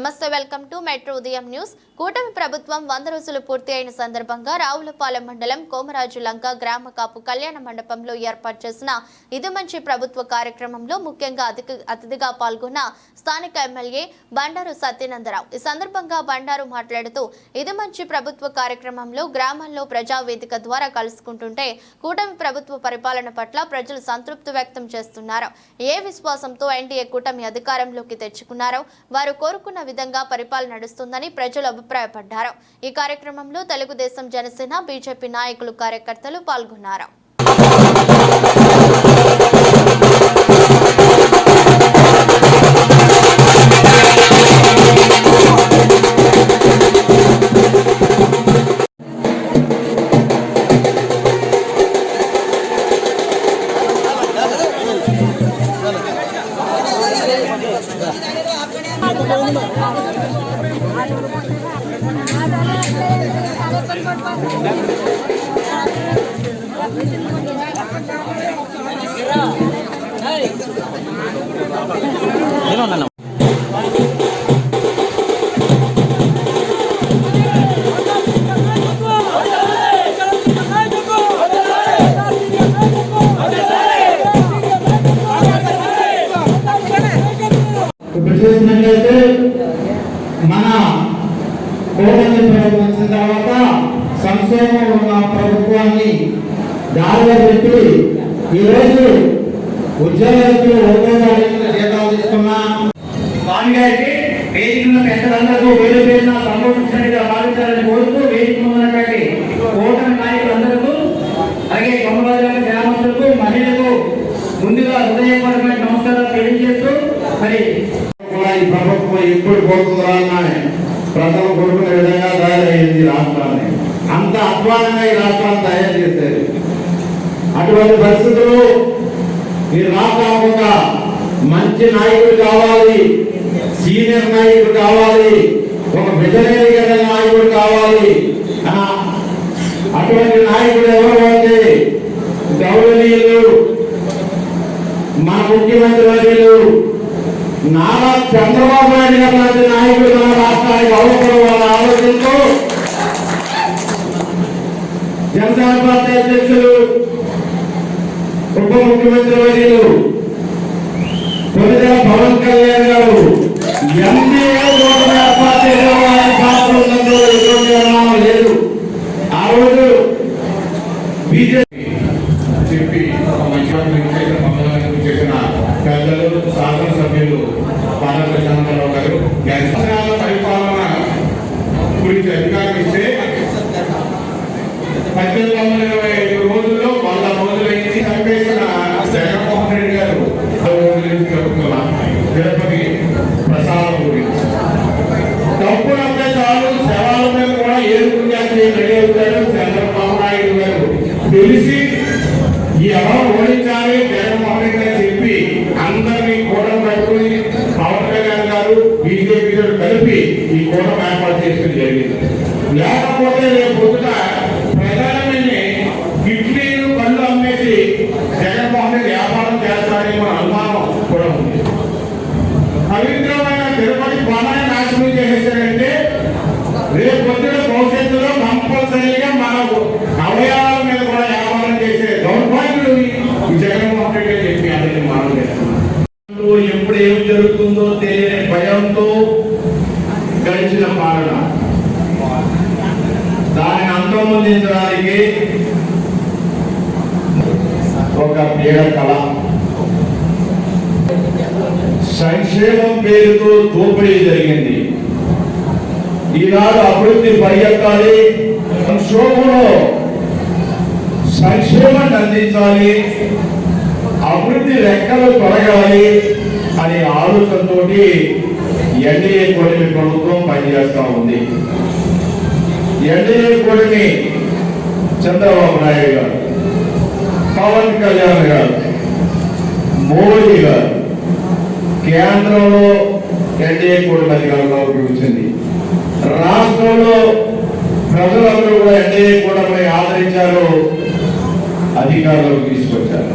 నమస్తే welcome to metro ఉదయం news. కూటమి ప్రభుత్వం వంద రోజులు పూర్తి అయిన సందర్భంగా రావులపాలెం మండలం కోమరాజు లంక గ్రామ కాపు కళ్యాణ మండపంలో ఏర్పాటు చేసిన ఇది మంచి ప్రభుత్వ కార్యక్రమంలో ముఖ్యంగా అతిథిగా పాల్గొన్న స్థానిక ఎమ్మెల్యే బండారు సత్యనందరావు. ఈ సందర్భంగా బండారు మాట్లాడుతూ ఇది మంచి ప్రభుత్వ కార్యక్రమంలో గ్రామాల్లో ప్రజావేదిక ద్వారా కలుసుకుంటుంటే కూటమి ప్రభుత్వ పరిపాలన పట్ల ప్రజలు సంతృప్తి వ్యక్తం చేస్తున్నారు. ఏ విశ్వాసంతో ఎన్డీఏ కూటమి అధికారంలోకి తెచ్చుకున్నారో వారు కోరుకున్న విధంగా పరిపాలన నడుస్తుందని ప్రజలు అభిప్రాయపడ్డారు. ఈ కార్యక్రమంలో తెలుగుదేశం జనసేన బీజేపీ నాయకులు కార్యకర్తలు పాల్గొన్నారు. ಏನೋ ನನ್ನ కోవిడ్ ప్రభుత్వం వచ్చిన తర్వాత సంక్షేమం ఉన్న ప్రభుత్వాన్ని దారిలో పెట్టి ఈరోజు ఉద్యోగస్తులు ఒకటో తారీఖున జీతాలు తీసుకున్నా స్వామి గారికి వేదిక ఉన్న పెద్దలందరికీ వేరు పేరున సంబంధించినట్టుగా భావించాలని కోరుతూ వేదిక ఉన్నటువంటి కూటమి నాయకులందరికీ అలాగే కొమ్మరాజు గ్రామస్తులకు మహిళలకు ముందుగా హృదయపూర్వకమైన నమస్కారాలు తెలియజేస్తూ మరి కూడా ఈ ప్రభుత్వం ఎప్పుడు పోతుందా అని ప్రజలు కోరుకునే విధంగా తయారయ్యింది రాష్ట్రాన్ని అంత అధ్వానంగా ఈ రాష్ట్రాన్ని తయారు చేశారు అటువంటి పరిస్థితులు మీరు రాకుండా మంచి నాయకుడు కావాలి సీనియర్ నాయకుడు కావాలి ఒక విజనరీ కలిగిన నాయకుడు కావాలి అటువంటి నాయకుడు ఎవరు అంటే గౌరవనీయులు మన ముఖ్యమంత్రి వర్యులు నారా చంద్రబాబు నాయుడు గారు లాంటి నాయకుడు మన రాష్ట్రానికి అవసరం వాళ్ళ ఆలోచనతో జనసేన పార్టీ అధ్యక్షులు ఉప ముఖ్యమంత్రి వర్యులు కొనిదెల పవన్ కళ్యాణ్ గారు ఎన్డీఏ కూటమి ఏర్పాటు చేయడంలో ఆయన పాత్ర ఉన్నందులో ఎటువంటి అనుమానం లేదు. ఆ రోజు బీజేపీ చెప్పి చేసిన పనులను చేసిన పెద్దలు శాసనసభ్యులు పార్లమెంట్ చంద్రబాబు గారు సంవత్సరాల పరిపాలన గురించి అధికారం ఇస్తే పద్దెనిమిది వందల ఇరవై ఐదు రోజుల్లో జగన్మోహన్ రెడ్డి గారు తిరుపతి ప్రసాదం గురించి. డబ్బులు అంటే చాలు శవాల మీద కూడా ఏరుకుంటే రెడీ అవుతారు చంద్రబాబు నాయుడు గారు తెలిసి ఈ ఎవరు ఓడించాలి జగన్మోహన్ రెడ్డి గారు చెప్పి అందరినీ కూటమి పెట్టుకుని పవన్ కళ్యాణ్ గారు బీజేపీ కలిపి ఈ కూటమి ఏర్పాటు చేసుకుని జరిగింది. లేకపోతే రేపు పొద్దున జగన్మోహన్ రెడ్డి వ్యాపారం చేస్తారేమో అనుమానం కూడా ఉంది. పవిత్రమైన తిరుపతి కొనని నాశనం చేసేసారంటే రేపు పొద్దున భవిష్యత్తులో కంపల్సరీగా మన అవయవాల మీద కూడా వ్యాపారం చేసే దౌర్భాగ్యుడు జగన్మోహన్ రెడ్డి చెప్పి అందరికీ మనం చేస్తున్నాం ఎప్పుడు ఏం జరుగుతుందో తెలియని భయంతో గడిచిన పాలన. దాన్ని అంతమొందించడానికి ఒక పీడ కళ. సంక్షేమం పేరుతో దోపిడీ జరిగింది. ఈనాడు అభివృద్ధి పరిగెత్తాలి సంక్షోభంలో సంక్షేమాన్ని అందించాలి అభివృద్ధి రెక్కలు తొలగాలి అనే ఆలోచనతో ఎన్డీఏ కూటమి ప్రభుత్వం పనిచేస్తా ఉంది. ఎన్డీఏ కూటమి చంద్రబాబు నాయుడు గారు. పవన్ కళ్యాణ్ గారు మోడీ గారు కేంద్రంలో ఎన్డీఏ కూటమి అధికారంలోకి వచ్చింది రాష్ట్రంలో ప్రజలందరూ కూడా ఎన్డీఏ కూటమిని ఆదరించారు అధికారంలోకి తీసుకొచ్చారు.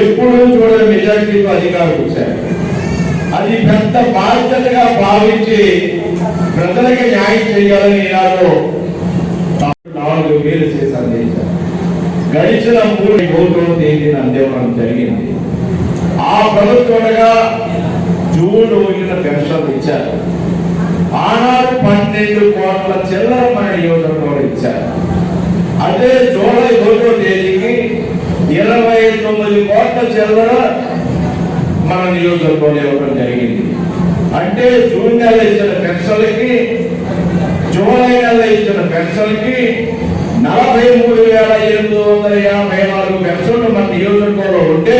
ఎప్పుడూ చూడని మెజారిటీతో అధికారం వచ్చారు. అది పెద్ద బాధ్యతగా భావించి ప్రజలకి న్యాయం చేయాలని ఈనాడు నాలుగు వేలు గడిచిన మూడు ఒకటో తేదీన మనం జరిగింది. ఆ ప్రభుత్వంగా జూన్ ఒకటిన పెన్షన్ ఇచ్చారు. ఆనాడు పన్నెండు కోట్ల చిల్లర మన నియోజకవర్గంలో ఇచ్చారు. అదే జూలై ఒకటో తేదీకి ఇరవై తొమ్మిది కోట్ల చిల్లర మన నియోజకవర్గంలో ఇవ్వడం జరిగింది. అంటే జూన్ నెల ఇచ్చిన పెన్షన్లకి జూలై నెల ఇచ్చిన పెన్షన్లకి నలభై మూడు వేల ఎనిమిది వందల యాభై నాలుగు పెన్షన్లు మన నియోజకవర్గంలో ఉంటే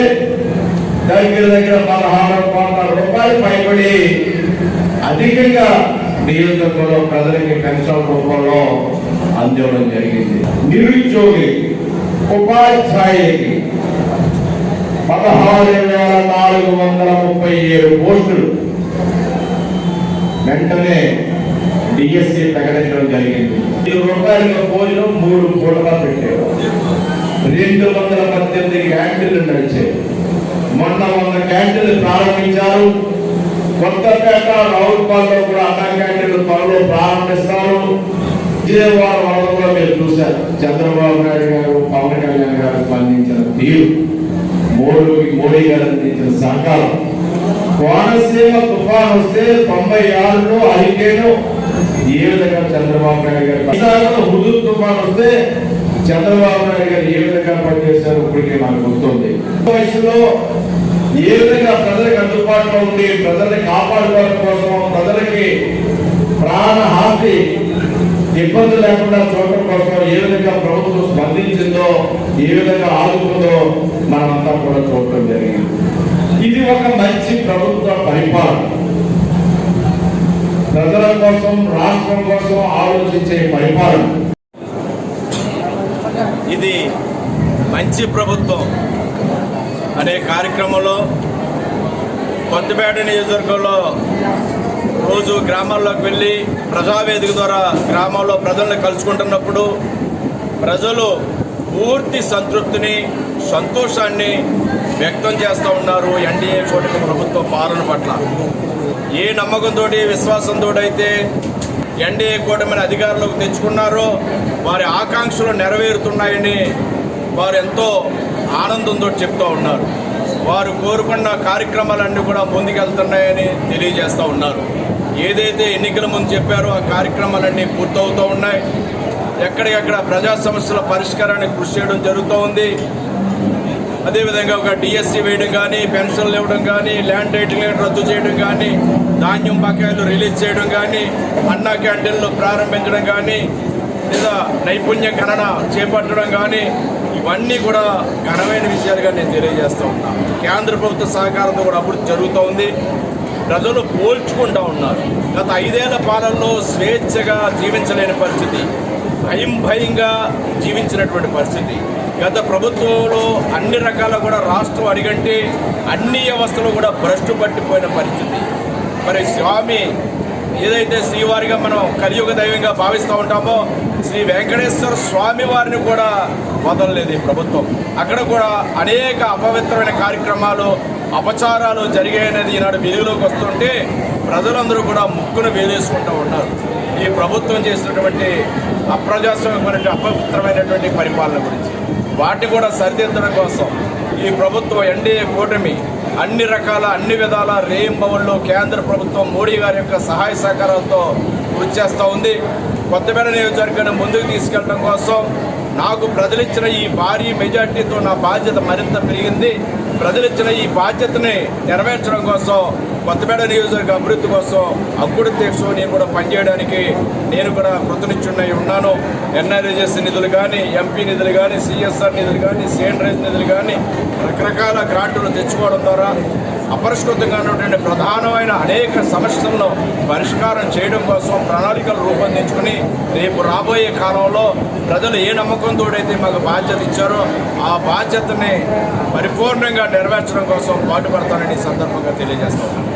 దగ్గర దగ్గర పదహారు వందల రూపాయలు పైబడి అధికంగా నియోజకవర్గంలో ప్రజలకి పెన్షన్ రూపంలో అందివ్వడం జరిగింది. నిరుద్యోగి ఉపాధ్యాయుకి పదహారు వేల నాలుగు వందల ముప్పై ఏడు పోస్టులు. వెంటనే డిఎస్సి ప్రకటించడం జరిగింది. ఈ రూపాయల భోజనం మూడు పూటగా పెట్టారు. రెండు వందల పద్దెనిమిది క్యాంటీన్లు నడిచాయి. మొన్న వంద క్యాంటీన్లు ప్రారంభించారు. కొత్తపేట రావులపాలలో కూడా అన్నా క్యాంటీన్లు త్వరలో ప్రారంభిస్తారు. విజయవాడ వరదలో మీరు చూశారు. చంద్రబాబు నాయుడు గారు పవన్ కళ్యాణ్ గారు స్పందించిన తీరు మోడీ మోడీ గారు అందించిన సహకారం. కోనసీమ తుఫాన్ వస్తే తొంభై ఆరులో హరికేను ఏ విధంగా చంద్రబాబు నాయుడు గారు ఈసారిలో హుదూ తుఫాన్ వస్తే చంద్రబాబు నాయుడు గారు ఏ విధంగా పనిచేశారు ఇప్పటికే నాకు గుర్తుంది. వయసులో ఏ విధంగా ప్రజలకు అందుబాటులో ఉండి ప్రజల్ని కాపాడుకోవడం కోసం ప్రజలకి ప్రాణ ఇబ్బంది లేకుండా చూడటం కోసం ఏ విధంగా ప్రభుత్వం స్పందించిందో ఏ విధంగా ఆదుకుందో మనమంతా కూడా చూడటం జరిగింది. ఇది ఒక మంచి ప్రభుత్వ పరిపాలన. ప్రజల కోసం రాష్ట్రం కోసం ఆలోచించే పరిపాలన. ఇది మంచి ప్రభుత్వం అనే కార్యక్రమంలో కొత్తపేట నియోజకవర్గంలో రోజు గ్రామాల్లోకి వెళ్ళి ప్రజావేదిక ద్వారా గ్రామాల్లో ప్రజలను కలుసుకుంటున్నప్పుడు ప్రజలు పూర్తి సంతృప్తిని సంతోషాన్ని వ్యక్తం చేస్తూ ఉన్నారు ఎన్డీఏ కూటమి ప్రభుత్వ పాలన పట్ల. ఏ నమ్మకంతో విశ్వాసంతో అయితే ఎన్డీఏ కూటమిని అధికారంలోకి తెచ్చుకున్నారో వారి ఆకాంక్షలు నెరవేరుతున్నాయని వారు ఎంతో ఆనందంతో చెప్తూ ఉన్నారు. వారు కోరుకున్న కార్యక్రమాలన్నీ కూడా ముందుకెళ్తున్నాయని తెలియజేస్తూ ఉన్నారు. ఏదైతే ఎన్నికల ముందు చెప్పారో ఆ కార్యక్రమాలన్నీ పూర్తవుతూ ఉన్నాయి. ఎక్కడికెక్కడ ప్రజా సమస్యల పరిష్కారానికి కృషి చేయడం జరుగుతూ ఉంది. అదేవిధంగా ఒక డిఎస్సి వేయడం కానీ పెన్షన్లు ఇవ్వడం కానీ ల్యాండ్ టైటిల్ రద్దు చేయడం కానీ ధాన్యం బకాయిలు రిలీజ్ చేయడం కానీ అన్నా క్యాంటీన్లు ప్రారంభించడం కానీ లేదా నైపుణ్య గణన చేపట్టడం కానీ ఇవన్నీ కూడా ఘనమైన విషయాలుగా నేను తెలియజేస్తూ ఉన్నా. కేంద్ర ప్రభుత్వ సహకారంతో కూడా అభివృద్ధి జరుగుతూ ఉంది. ప్రజలు పోల్చుకుంటూ ఉన్నారు. గత ఐదేళ్ళ పాలనలో స్వేచ్ఛగా జీవించలేని పరిస్థితి. భయం భయంగా జీవించినటువంటి పరిస్థితి. గత ప్రభుత్వంలో అన్ని రకాల కూడా రాష్ట్రం అడిగంటే అన్ని వ్యవస్థలు కూడా భ్రష్టు పట్టిపోయిన పరిస్థితి. మరి స్వామి ఏదైతే శ్రీవారిగా మనం కలియుగ దైవంగా భావిస్తూ ఉంటామో శ్రీ వెంకటేశ్వర స్వామి వారిని కూడా వదలలేదు ఈ ప్రభుత్వం. అక్కడ కూడా అనేక అపవిత్రమైన కార్యక్రమాలు అపచారాలు జరిగాయనేది ఈనాడు వెలుగులోకి వస్తుంటే ప్రజలందరూ కూడా ముక్కును వేలేసుకుంటూ ఉన్నారు. ఈ ప్రభుత్వం చేసినటువంటి అప్రజాస్వామ్యమైనటువంటి అపవిత్రమైనటువంటి పరిపాలన గురించి. వాటిని కూడా సరిదిద్దడం కోసం ఈ ప్రభుత్వం ఎన్డీఏ కూటమి అన్ని రకాల అన్ని విధాల రేయింబవల్లో కేంద్ర ప్రభుత్వం మోడీ గారి యొక్క సహాయ సహకారాలతో వచ్చేస్తూ ఉంది. కొత్తపేట నియోజకవర్గాన్ని ముందుకు తీసుకెళ్ళడం కోసం నాకు ప్రజలిచ్చిన ఈ భారీ మెజార్టీతో నా బాధ్యత మరింత పెరిగింది. ప్రజలిచ్చిన ఈ బాధ్యతని నెరవేర్చడం కోసం కొత్తపేట నియోజకవర్గ అభివృద్ధి కోసం అప్పుడు తీర్చు నేను కూడా పనిచేయడానికి నేను కూడా కృతనిచ్చున్నై ఉన్నాను. ఎన్ఆర్ఏజెస్ నిధులు కానీ ఎంపీ నిధులు కానీ సిఎస్ఆర్ నిధులు కానీ సిఎండ్రైజ్ నిధులు కానీ రకరకాల గ్రాంటులు తెచ్చుకోవడం ద్వారా అపరిష్కృతంగా ఉన్నటువంటి ప్రధానమైన అనేక సమస్యలను పరిష్కారం చేయడం కోసం ప్రణాళికలు రూపొందించుకుని రేపు రాబోయే కాలంలో ప్రజలు ఏ నమ్మకంతో అయితే మాకు బాధ్యత ఇచ్చారో ఆ బాధ్యతని పరిపూర్ణంగా నెరవేర్చడం కోసం పాటుపడతానని సందర్భంగా తెలియజేస్తాను